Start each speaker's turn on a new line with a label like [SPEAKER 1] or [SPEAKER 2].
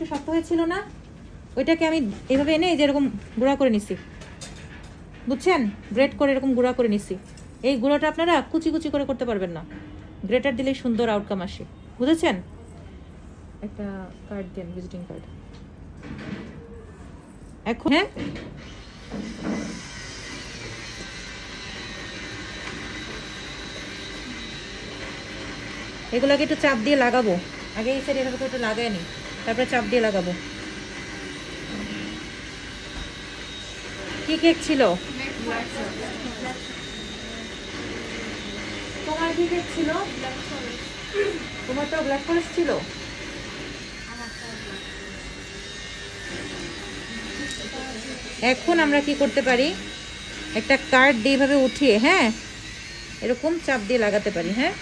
[SPEAKER 1] একটু শক্ত হয়েছিল না? ওইটাকে আমি এভাবে এনে এই যে এরকম গুঁড়া করে নিছি। বুঝছেন? গ্রেট করে এরকম গুঁড়া করে নিছি। এই গুঁড়োটা আপনারা কুচি কুচি করে করতে পারবেন না। গ্রেটার দিলেই সুন্দর আউটকাম আসে। বুঝেছেন? একটা কার্ড দেন ভিজিটিং কার্ড এখন হ্যাঁ? এগুলোকে একটু চাপ দিয়ে লাগাবো। আগে এই সাইড এভাবে একটু লাগাই নি তারপরে চাপ দিয়ে লাগাবো। কি কেক ছিল? তোমার কেক ছিল? তোমারটাও ব্ল্যাক ফরেস্ট ছিল। এখন আমরা কি করতে পারি? একটা কার্ড দিয়ে এভাবে উঠিয়ে হ্যাঁ? এরকম চাপ দিয়ে লাগাতে পারি হ্যাঁ?